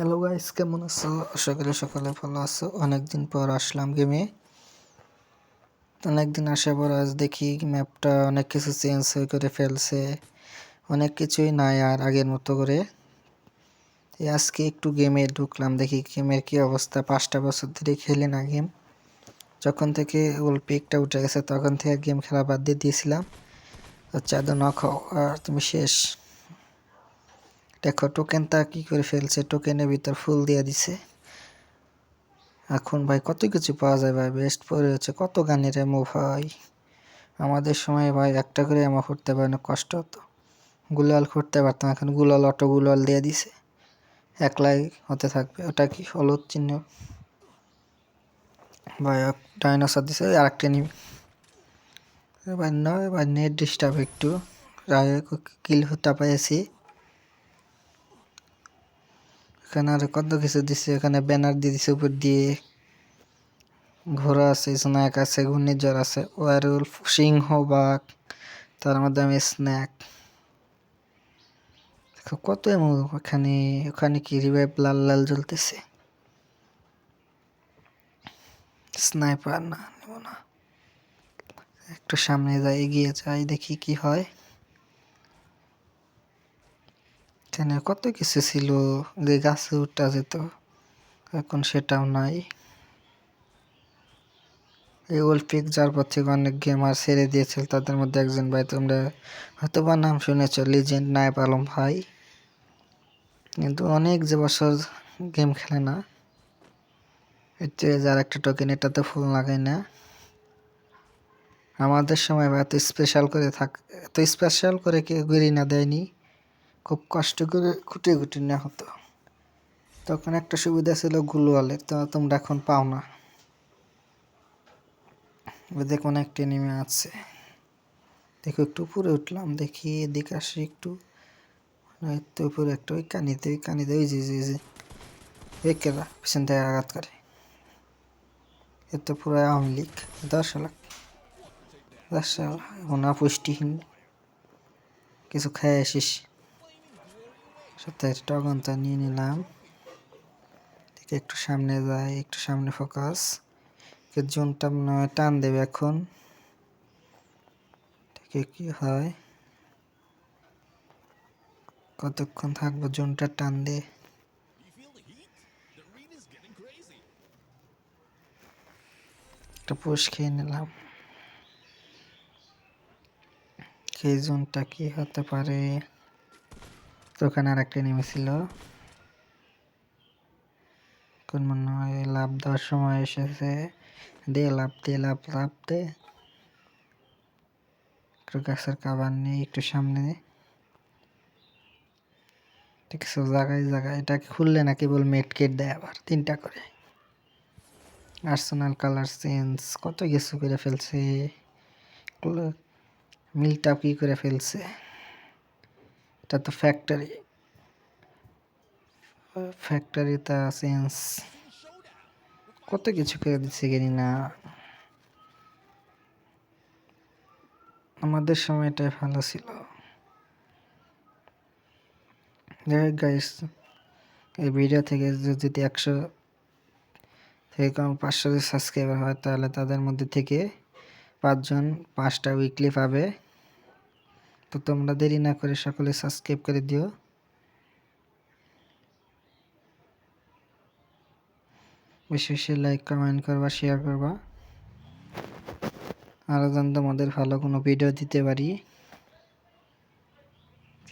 Hello guys কেমন আছো? আশা করি সকালে ভালো আছো। অনেকদিন পর আসলাম গেমে অনেকদিন আসার পর আজ দেখি ম্যাপটা অনেক কিছু চেঞ্জ হয়ে করে ফেলছে। অনেক কিছুই নাই আর আগের মতো করে। আজকে একটু গেমে ঢুকলাম, দেখি গেমের কি অবস্থা। পাঁচটা বছর ধরে খেলি না গেম যখন থেকে ওল পিকটা উঠে গেছে, তখন থেকে গেম খেলা বাদ দিয়ে দিয়েছিলাম। চাঁদো ন খাও, আর তুমি শেষ। দেখো টোকেনটা কি করে ফেলছে? টোকেনের ভিতর ফুল দিয়ে দিছে। এখন ভাই কত কিছু পাওয়া যায় ভাই? বেস্ট পরে হচ্ছে কত গানের এমো ভাই? আমাদের সময় ভাই একটা করে এমো করতে পারে না, কষ্ট হতো। গুলাল করতে পারতাম এখন গুলাল, অটো গুলাল দিয়ে দিছে। একলাই হতে থাকবে, ওটা কি হলুদ চিহ্ন? ভাই ডাইনোসর দিছে আর একটা নিবি। ভাই নয় ভাই নেট ডিস্টার্ব একটু। কিল হতে পাইছি এখানে আর কত কিছু দিছে? এখানে ব্যানার দিয়ে দিছে, উপর দিয়ে ঘোড়া আছে স্ন্যাক আছে, ঘূর্ণিঝড় আছে ওয়ারুলফ সিংহ বাঘ তার মধ্যে আমি স্ন্যাক। কত ওখানে ওখানে কি রিভাইভ লাল লাল জ্বলতেছে? স্নাইপার না না। একটু সামনে যাই, এগিয়ে যাই, দেখি কি হয়। এখানে কত কিছু ছিল? যে গাছে উঠা যেত, এখন সেটাও নাই। এই ওল্ড পিক যার পর থেকে অনেক গেমার ছেড়ে দিয়েছিল তাদের মধ্যে একজন ভাই, তোমরা হয়তো বা নাম শুনেছ লিজেন্ড নায়ব আলম ভাই। কিন্তু অনেক যে বছর গেম খেলে না এতে যার একটা টোকেন এটাতে ফুল লাগাই না। আমাদের সময় এত স্পেশাল করে থাক, এত স্পেশাল করে কেউ গিরি না দেয়নি। খুব কষ্ট করে খুঁটে খুঁটে নেওয়া হতো। তখন একটা সুবিধা ছিল গুলওয়ালের তো তোমরা এখন পাও না। দেখুন একটা নেমে আছে। দেখো একটু উপরে উঠলাম, দেখি এদিকে আসি একটু। উপরে একটা ওই কানিতে ওই কানিতে, ওই যে যে যে। পিছন থেকে আঘাত করে। এ তো পুরো আওয়ামী লীগ দশ লাখ দশ লাখ ওনা পুষ্টিহীন কিছু খেয়ে আসিস। সপ্তাহের টগনটা নিয়ে নিলাম। দেখে একটু সামনে যায় একটু সামনে ফোকাস জোনটা মনে হয় টান দেবে এখন। দেখে কি হয়? কতক্ষণ থাকব জোনটা টান দিয়ে একটা পুষ খেয়ে নিলাম। সেই জোনটা কি হতে পারে? তো ওখানে আর একটা নেমেছিল কোন মনে হয়, লাভ দেওয়ার সময় এসেছে। দে লাভ দে, লাভ লাভ দে। একটু গাছের কাবার নেই একটু সামনে। ঠিক আছে জায়গায় জায়গায় এটা খুললে না কেবল মেটকেট দেয় আবার, তিনটা করে। আর্সেনাল কালার চেঞ্জ কত কিছু করে ফেলছে। মিলটা কি করে ফেলছে? এটা তো ফ্যাক্টরি ফ্যাক্টরিতে চেঞ্জ কত কিছু করে দিচ্ছে জানি না। আমাদের সময়টাই ভালো ছিল। যাই গাইস এই ভিডিও থেকে যদি একশো থেকে কম পাঁচশো সাবস্ক্রাইবার হয়, তাহলে তাদের মধ্যে থেকে পাঁচজন পাঁচটা উইকলি পাবে। তো তোমরা দেরি না করে সকলে সাবস্ক্রাইব করে দিও। বেশি বেশি লাইক কমেন্ট করবা শেয়ার করবা। আরও যেন তোমাদের ভালো কোনো ভিডিও দিতে পারি।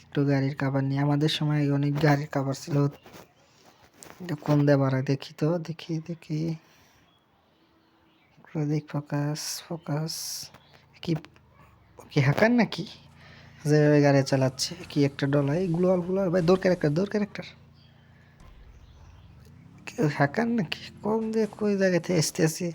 একটু গাড়ির কাবার নিয়ে আমাদের সময় অনেক গাড়ির কাবার ছিল। কোন দেবার দেখি তো, দেখি দেখি। দেখ ফোকাস ফোকাস কি কি নাকি? যে গাড়ি চালাচ্ছে, কি একটা ডলাই এগুলো অল্প ভাই, দোর ক্যারেক্টার দোর ক্যারেক্টার। কেউ হ্যাকার নাকি? কম দিয়ে কই জায়গাতে আসতে আসি